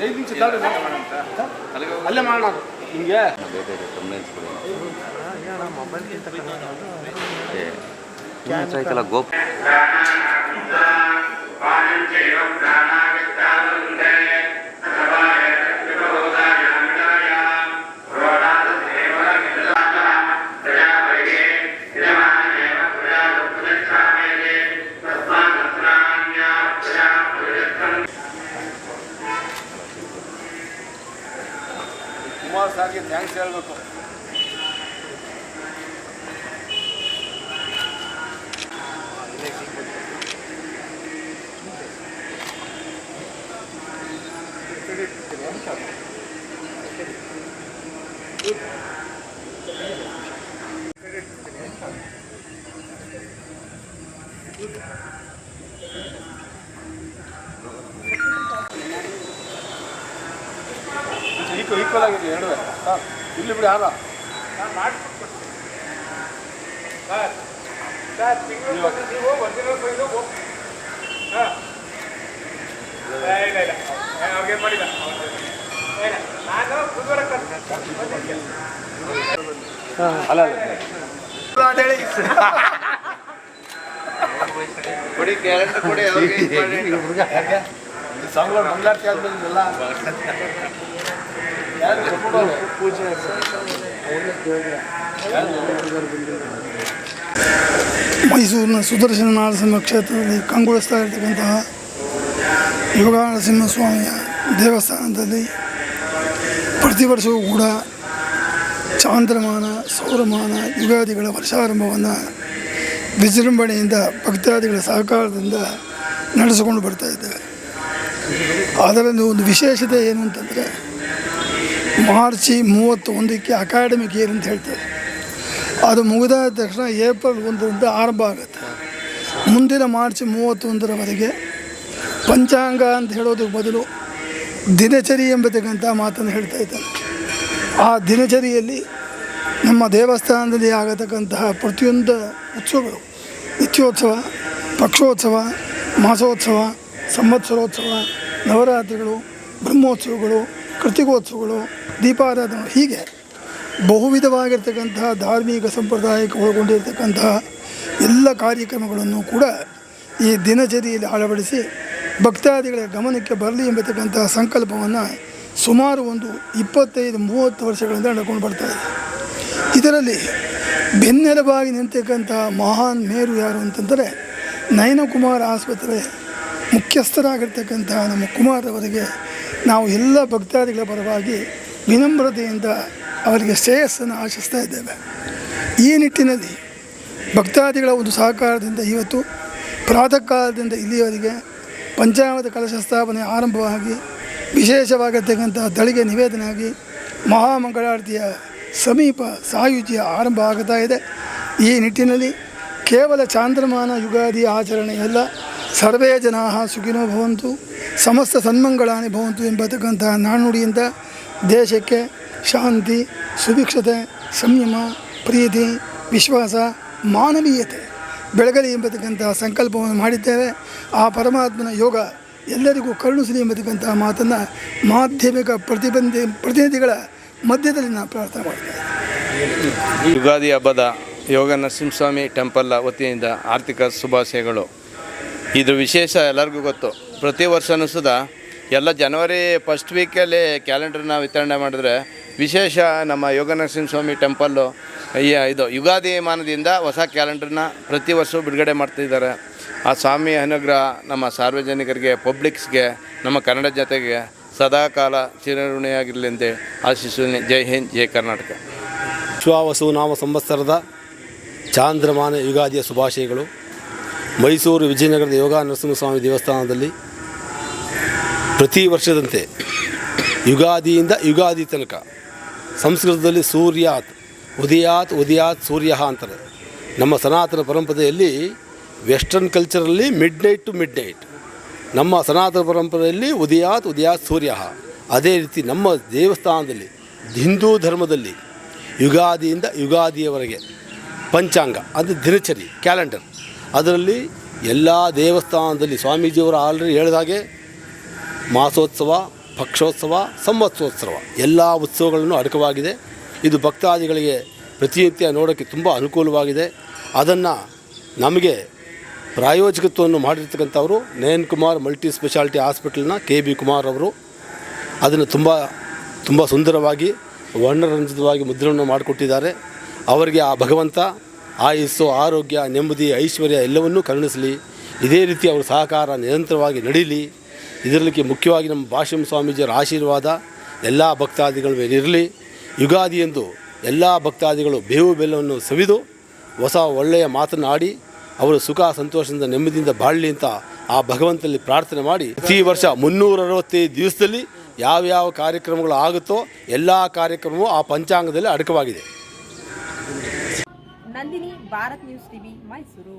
ಐದು ನಿಮಿಷ ತಾಳಿ ಅಲ್ಲೇ ಮಾಡೋಣ ನಿಮಗೆ ಸಾಯಂಕಾಲ ಗೋಪ್ ಕುಮಾರ್ ಸಾರ್ಗೆ ಥ್ಯಾಂಕ್ಸ್ ಹೇಳ್ಬೇಕು. ಈಕ್ವಲ್ ಈಕ್ವಲ್ ಆಗಿದೆ ಸರ್ ಇಲ್ಲಿ ಬಿಡಿ ಹಾರ. ಅಲ್ಲ ಅಲ್ಲ. ಕೊಡಿ ಕ್ಯಾಲೆಂಡರ್ ಕೊಡಿ ಸಾಂಗ್ಗಳು ಮಂಗಳಾರತಿ ಆದ್ಮೇಲೆ ಮೈಸೂರಿನ ಸುದರ್ಶನ ನಾರಸಿಂಹ ಕ್ಷೇತ್ರದಲ್ಲಿ ಕಂಗೊಳಿಸ್ತಾ ಇರ್ತಕ್ಕಂತಹ ಯೋಗ ನರಸಿಂಹಸ್ವಾಮಿಯ ದೇವಸ್ಥಾನದಲ್ಲಿ ಪ್ರತಿ ವರ್ಷವೂ ಕೂಡ ಚಾಂದ್ರಮಾನ, ಸೌರಮಾನ, ಯುಗಾದಿಗಳ ವರ್ಷಾರಂಭವನ್ನು ವಿಜೃಂಭಣೆಯಿಂದ ಭಕ್ತಾದಿಗಳ ಸಹಕಾರದಿಂದ ನಡೆಸಿಕೊಂಡು ಬರ್ತಾ ಇದ್ದೇವೆ. ಅದರಲ್ಲಿ ಒಂದು ವಿಶೇಷತೆ ಏನು ಅಂತಂದರೆ ಮಾರ್ಚಿ ಮೂವತ್ತೊಂದಕ್ಕೆ ಅಕಾಡೆಮಿಕ್ ಇಯರ್ ಅಂತ ಹೇಳ್ತಾರೆ. ಅದು ಮುಗಿದಾದ ತಕ್ಷಣ ಏಪ್ರಿಲ್ ಒಂದರಿಂದ ಆರಂಭ ಆಗುತ್ತೆ. ಮುಂದಿನ ಮಾರ್ಚ್ ಮೂವತ್ತೊಂದರವರೆಗೆ ಪಂಚಾಂಗ ಅಂತ ಹೇಳೋದಕ್ಕೆ ಬದಲು ದಿನಚರಿ ಎಂಬತಕ್ಕಂಥ ಮಾತನ್ನು ಹೇಳ್ತಾ ಇದ್ದಾರೆ. ಆ ದಿನಚರಿಯಲ್ಲಿ ನಮ್ಮ ದೇವಸ್ಥಾನದಲ್ಲಿ ಆಗತಕ್ಕಂತಹ ಪ್ರತಿಯೊಂದು ಉತ್ಸವಗಳು, ನಿತ್ಯೋತ್ಸವ, ಪಕ್ಷೋತ್ಸವ, ಮಾಸೋತ್ಸವ, ಸಂವತ್ಸರೋತ್ಸವ, ನವರಾತ್ರಿಗಳು, ಬ್ರಹ್ಮೋತ್ಸವಗಳು ಕೃತಿಕೋತ್ಸವಗಳು ದೀಪಾರಾಧನೆ, ಹೀಗೆ ಬಹುವಿಧವಾಗಿರ್ತಕ್ಕಂತಹ ಧಾರ್ಮಿಕ ಸಂಪ್ರದಾಯಕ್ಕೆ ಒಳಗೊಂಡಿರ್ತಕ್ಕಂತಹ ಎಲ್ಲ ಕಾರ್ಯಕ್ರಮಗಳನ್ನು ಕೂಡ ಈ ದಿನಚರಿಯಲ್ಲಿ ಅಳವಡಿಸಿ ಭಕ್ತಾದಿಗಳ ಗಮನಕ್ಕೆ ಬರಲಿ ಎಂಬತಕ್ಕಂತಹ ಸಂಕಲ್ಪವನ್ನು ಸುಮಾರು ಒಂದು ಇಪ್ಪತ್ತೈದು, ಮೂವತ್ತು ವರ್ಷಗಳಿಂದ ನಡ್ಕೊಂಡು ಇದೆ. ಇದರಲ್ಲಿ ಬೆನ್ನೆಲುಬಾಗಿ ನಿಂತಕ್ಕಂತಹ ಮಹಾನ್ ಮೇರು ಯಾರು ಅಂತಂದರೆ ನಯನಕುಮಾರ್ ಆಸ್ಪತ್ರೆ ಮುಖ್ಯಸ್ಥರಾಗಿರ್ತಕ್ಕಂತಹ ನಮ್ಮ ಕುಮಾರ್ ಅವರಿಗೆ ನಾವು ಎಲ್ಲ ಭಕ್ತಾದಿಗಳ ಪರವಾಗಿ ವಿನಮ್ರತೆಯಿಂದ ಅವರಿಗೆ ಶ್ರೇಯಸ್ಸನ್ನು ಆಶಿಸ್ತಾ ಇದ್ದೇವೆ. ಈ ನಿಟ್ಟಿನಲ್ಲಿ ಭಕ್ತಾದಿಗಳ ಒಂದು ಸಹಕಾರದಿಂದ ಇವತ್ತು ಪ್ರಾತಃ ಕಾಲದಿಂದ ಇಲ್ಲಿಯವರೆಗೆ ಪಂಚಾಮೃತ ಕಲಶ ಸ್ಥಾಪನೆ ಆರಂಭವಾಗಿ ವಿಶೇಷವಾಗಿರ್ತಕ್ಕಂಥ ದಳಿಗೆ ನಿವೇದನೆ ಆಗಿ ಮಹಾಮಂಗಳಾರತಿಯ ಸಮೀಪ ಸಾಯುಜ್ಯ ಆರಂಭ ಆಗ್ತಾ ಇದೆ. ಈ ನಿಟ್ಟಿನಲ್ಲಿ ಕೇವಲ ಚಾಂದ್ರಮಾನ ಯುಗಾದಿ ಆಚರಣೆಯಲ್ಲ, ಸರ್ವೇ ಜನಾ ಸುಖಿನೋ ಭವಂತು. ಸಮಸ್ತ ಸನ್ಮಂಗಳ ಭವಂತು ಎಂಬತಕ್ಕಂಥ ನಾಣ್ಣುಡಿಯಿಂದ ದೇಶಕ್ಕೆ ಶಾಂತಿ, ಸುಭಿಕ್ಷತೆ, ಸಂಯಮ, ಪ್ರೀತಿ, ವಿಶ್ವಾಸ, ಮಾನವೀಯತೆ ಬೆಳಗಲಿ ಎಂಬತಕ್ಕಂಥ ಸಂಕಲ್ಪವನ್ನು ಮಾಡಿದ್ದೇವೆ. ಆ ಪರಮಾತ್ಮನ ಯೋಗ ಎಲ್ಲರಿಗೂ ಕರುಣಿಸಲಿ ಎಂಬತಕ್ಕಂಥ ಮಾತನ್ನು ಮಾಧ್ಯಮಿಕ ಪ್ರತಿಬಂಧಿ ಪ್ರತಿನಿಧಿಗಳ ಮಧ್ಯದಲ್ಲಿ ನಾನು ಪ್ರಾರ್ಥನೆ ಮಾಡ್ತೇನೆ ಯುಗಾದಿ ಹಬ್ಬದ ಯೋಗ ನರಸಿಂಹಸ್ವಾಮಿ ಟೆಂಪಲ್ ವತಿಯಿಂದ ಆರ್ಥಿಕ ಶುಭಾಶಯಗಳು. ಇದು ವಿಶೇಷ ಎಲ್ಲರಿಗೂ ಗೊತ್ತು. ಪ್ರತಿ ವರ್ಷನೂ ಸುದ. ಎಲ್ಲ ಜನವರಿ ಫಸ್ಟ್ ವೀಕಲ್ಲಿ ಕ್ಯಾಲೆಂಡರ್ನ ವಿತರಣೆ ಮಾಡಿದ್ರೆ ವಿಶೇಷ ನಮ್ಮ ಯೋಗನರಸಿಂಹ ಸ್ವಾಮಿ ಟೆಂಪಲ್ಲು ಇದು ಯುಗಾದಿ ಮಾನದಿಂದ ಹೊಸ ಕ್ಯಾಲೆಂಡರ್ನ ಪ್ರತಿ ವರ್ಷವೂ ಬಿಡುಗಡೆ ಮಾಡ್ತಿದ್ದಾರೆ. ಆ ಸ್ವಾಮಿ ಅನುಗ್ರಹ ನಮ್ಮ ಸಾರ್ವಜನಿಕರಿಗೆ ಪಬ್ಲಿಕ್ಸ್ಗೆ ನಮ್ಮ ಕನ್ನಡ ಜೊತೆಗೆ ಸದಾಕಾಲ ಚಿರಋಣಿಯಾಗಿರಲಿ ಅಂತ ಆಶಿಸುತ್ತೀನಿ ಜೈ ಹಿಂದ್, ಜೈ ಕರ್ನಾಟಕ. ವಿಶ್ವಾವಸು ನಾಮ ಸಂವತ್ಸರದ ಚಾಂದ್ರಮಾನ ಯುಗಾದಿಯ ಶುಭಾಶಯಗಳು. ಮೈಸೂರು ವಿಜಯನಗರದ ಯೋಗ ನರಸಿಂಹಸ್ವಾಮಿ ದೇವಸ್ಥಾನದಲ್ಲಿ ಪ್ರತಿ ವರ್ಷದಂತೆ ಯುಗಾದಿಯಿಂದ ಯುಗಾದಿ ತನಕ. ಸಂಸ್ಕೃತದಲ್ಲಿ ಸೂರ್ಯಾತ್, ಉದಯಾತ್ ಉದಯಾತ್, ಸೂರ್ಯ ಅಂತಾರೆ. ನಮ್ಮ ಸನಾತನ ಪರಂಪರೆಯಲ್ಲಿ ವೆಸ್ಟರ್ನ್ ಕಲ್ಚರಲ್ಲಿ midnight to midnight ನಮ್ಮ ಸನಾತನ ಪರಂಪರೆಯಲ್ಲಿ ಉದಯಾತ್ ಉದಯಾತ್, ಸೂರ್ಯ. ಅದೇ ರೀತಿ ನಮ್ಮ ದೇವಸ್ಥಾನದಲ್ಲಿ, ಹಿಂದೂ ಧರ್ಮದಲ್ಲಿ ಯುಗಾದಿಯಿಂದ ಯುಗಾದಿಯವರೆಗೆ ಪಂಚಾಂಗ ಅದು ದಿನಚರಿ, ಕ್ಯಾಲೆಂಡರ್. ಅದರಲ್ಲಿ ಎಲ್ಲ ದೇವಸ್ಥಾನದಲ್ಲಿ ಸ್ವಾಮೀಜಿಯವರು ಆಲ್ರೆಡಿ ಹೇಳಿದಾಗೆ ಮಾಸೋತ್ಸವ, ಪಕ್ಷೋತ್ಸವ, ಸಂವತ್ಸೋತ್ಸವ ಎಲ್ಲ ಉತ್ಸವಗಳನ್ನು ಅಡಕವಾಗಿದೆ. ಇದು ಭಕ್ತಾದಿಗಳಿಗೆ ಪ್ರತಿನಿತ್ಯ ನೋಡೋಕ್ಕೆ ತುಂಬ ಅನುಕೂಲವಾಗಿದೆ. ಅದನ್ನು ನಮಗೆ ಪ್ರಾಯೋಜಕತ್ವವನ್ನು ಮಾಡಿರ್ತಕ್ಕಂಥವರು ನಯನ್ ಕುಮಾರ್ ಮಲ್ಟಿ ಸ್ಪೆಷಾಲಿಟಿ ಹಾಸ್ಪಿಟಲ್ನ ಕೆ ಬಿ ಕುಮಾರ್ ಅವರು. ಅದನ್ನು ತುಂಬ ತುಂಬ ಸುಂದರವಾಗಿ, ವರ್ಣರಂಜಿತವಾಗಿ ಮುದ್ರಣವನ್ನು ಮಾಡಿಕೊಟ್ಟಿದ್ದಾರೆ. ಅವರಿಗೆ ಆ ಭಗವಂತ, ಆಯಸ್ಸು, ಆರೋಗ್ಯ, ನೆಮ್ಮದಿ, ಐಶ್ವರ್ಯ ಎಲ್ಲವನ್ನೂ ಕರುಣಿಸಲಿ. ಇದೇ ರೀತಿ ಅವರ ಸಹಕಾರ ನಿರಂತರವಾಗಿ ನಡೀಲಿ. ಇದರಲ್ಲಿ ಮುಖ್ಯವಾಗಿ ನಮ್ಮ ಭಾಷ್ಯಂ ಸ್ವಾಮೀಜಿಯರ ಆಶೀರ್ವಾದ ಎಲ್ಲ ಭಕ್ತಾದಿಗಳ ಮೇಲಿರಲಿ ಯುಗಾದಿ ಯುಗಾದಿಯಂದು ಎಲ್ಲ ಭಕ್ತಾದಿಗಳು ಬೇವು ಬೆಲ್ಲವನ್ನು ಸವಿದು ಹೊಸ ಒಳ್ಳೆಯ ಮಾತನಾಡಿ ಅವರು ಸುಖ ಸಂತೋಷದಿಂದ ನೆಮ್ಮದಿಯಿಂದ ಬಾಳಲಿ ಅಂತ ಆ ಭಗವಂತನಲ್ಲಿ ಪ್ರಾರ್ಥನೆ ಮಾಡಿ. ಪ್ರತಿ ವರ್ಷ ಮುನ್ನೂರ ಅರವತ್ತೈದು ದಿವಸದಲ್ಲಿ ಯಾವ್ಯಾವ ಕಾರ್ಯಕ್ರಮಗಳು ಆಗುತ್ತೋ ಎಲ್ಲ ಕಾರ್ಯಕ್ರಮವೂ ಆ ಪಂಚಾಂಗದಲ್ಲಿ ಅಡಕವಾಗಿದೆ. Nandini, Bharat news TV, Mysuru.